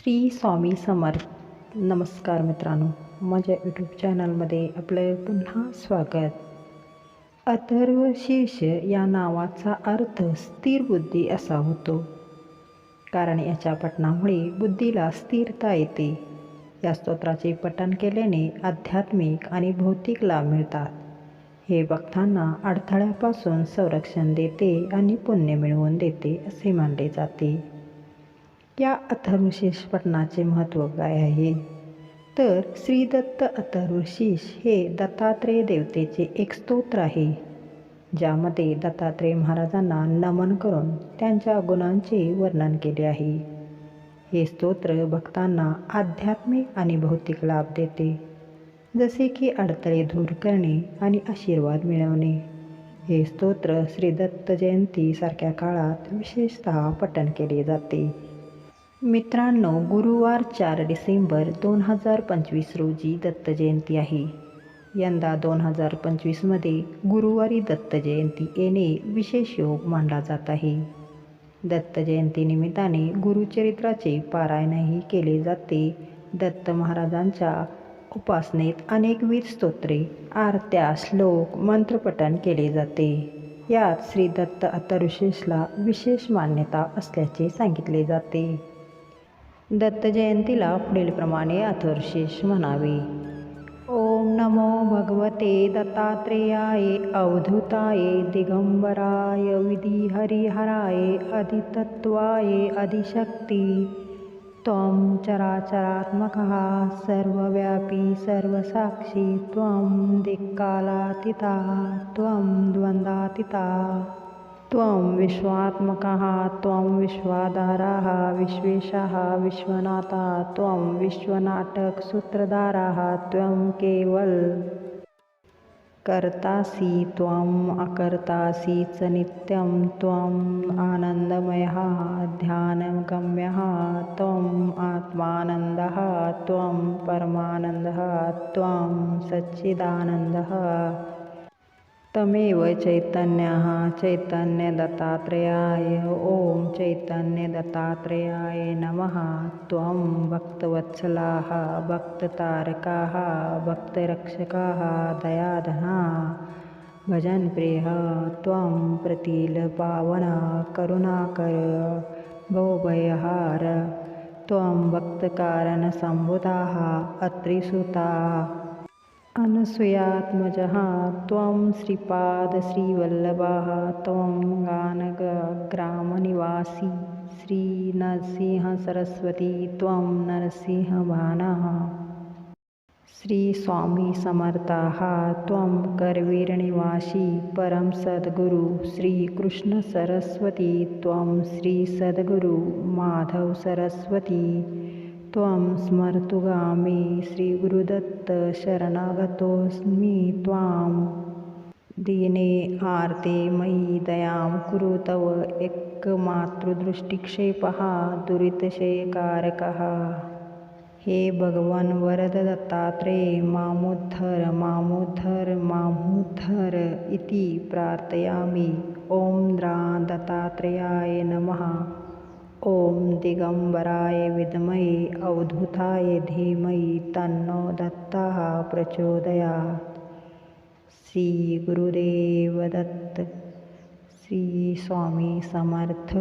श्री स्वामी समर्थ. नमस्कार मित्रांनो. माझ्या यूट्यूब चॅनलमध्ये आपलं पुन्हा स्वागत. अथर्वशीर्ष या नावाचा अर्थ स्थिर बुद्धी असा होतो. कारण याच्या पठणामुळे बुद्धीला स्थिरता येते. या स्तोत्राचे पठण केल्याने आध्यात्मिक आणि भौतिक लाभ मिळतात. हे भक्तांना अडथळ्यापासून संरक्षण देते आणि पुण्य मिळवून देते असे मानले जाते. या अथर्वशीष पठणाचे महत्त्व काय आहे? तर श्रीदत्त अथर्वशीष हे दत्तात्रेय देवतेचे एक स्तोत्र आहे ज्यामध्ये दत्तात्रेय महाराजांना नमन करून त्यांच्या गुणांचे वर्णन केले आहे. हे स्तोत्र भक्तांना आध्यात्मिक आणि भौतिक लाभ देते जसे की अडथळे दूर करणे आणि आशीर्वाद मिळवणे. हे स्तोत्र श्रीदत्त जयंतीसारख्या काळात विशेषतः पठण केले जाते. मित्रांनो गुरुवार चार डिसेंबर दोन हजार पंचवीस रोजी दत्त जयंती आहे. यंदा दोन हजार पंचवीसमध्ये गुरुवारी दत्त जयंती येणे विशेष योग मानला जात आहे. दत्त जयंतीनिमित्ताने गुरुचरित्राचे पारायणही केले जाते. दत्त महाराजांच्या उपासनेत अनेक वीर स्तोत्रे आरत्या श्लोक मंत्रपठण केले जाते. यात श्री दत्त अतरुशेषला विशेष मान्यता असल्याचे सांगितले जाते. दत्त जयंतीला पुढीलप्रमाणे अथर्वशीर्ष म्हणावे. ओम नमो भगवते दत्तात्रेयाय अवधूताय दिगंबराय विधिहरिहराय अधितत्वाय अधिशक्ती. त्वं चराचरात्मकः सर्वव्यापी सर्वसाक्षी त्वं दिक्कालातीता त्वं द्वन्द्वातीता त्वं विश्वात्मकः त्वं विश्वाधारः विश्वेशः विश्वनाथा त्वं विश्वनाटकसूत्रधारः त्वं केवल कर्तासि त्वम् अकर्तासि च नित्यं त्वम् आनन्दमयः ध्यानगम्यः त्वम् आत्मानन्दः त्वं परमानन्दः त्वं सच्चिदानन्दः। तमेव चैतन्यः चैतन्यदत्तात्रेयाय ॐ चैतन्यदत्तात्रेयाय नमः। त्वं भक्तवत्सलाः भक्ततारकाः भक्तरक्षकाः दयाधना भजनप्रियः त्वं प्रतिलपावना करुणाकर भवभयहार। त्वं भक्तकारणसम्भुताः अत्रिसुता। अनसूयात्मजः त्वं श्रीपादश्रीवल्लभः त्वं गानग्रामनिवासी श्रीनरसिंहसरस्वती त्वं नरसिंहभानः श्रीस्वामी समर्थाः त्वं करवीरनिवासी परं सद्गुरु श्रीकृष्णसरस्वती त्वं श्रीसद्गुरु माधवसरस्वती त्वं स्मर्तुगामी श्रीगुरुदत्त शरणागतोऽस्मि त्वां दीने आर्ते मयि दयां कुरु तव एकमातृदृष्टिक्षेपः दुरितशयकारकः। हे भगवान वरद दत्तात्रेय मामुद्धर मामुद्धर मामुद्धर इति प्रार्थयामि। ॐ द्रा दत्तात्रेयाय नमः ॐ दिगम्बराय विद्महे अवधूताय धीमहि तन्नो दत्तः प्रचोदयात्। श्रीगुरुदेवदत्त श्रीस्वामी समर्थ।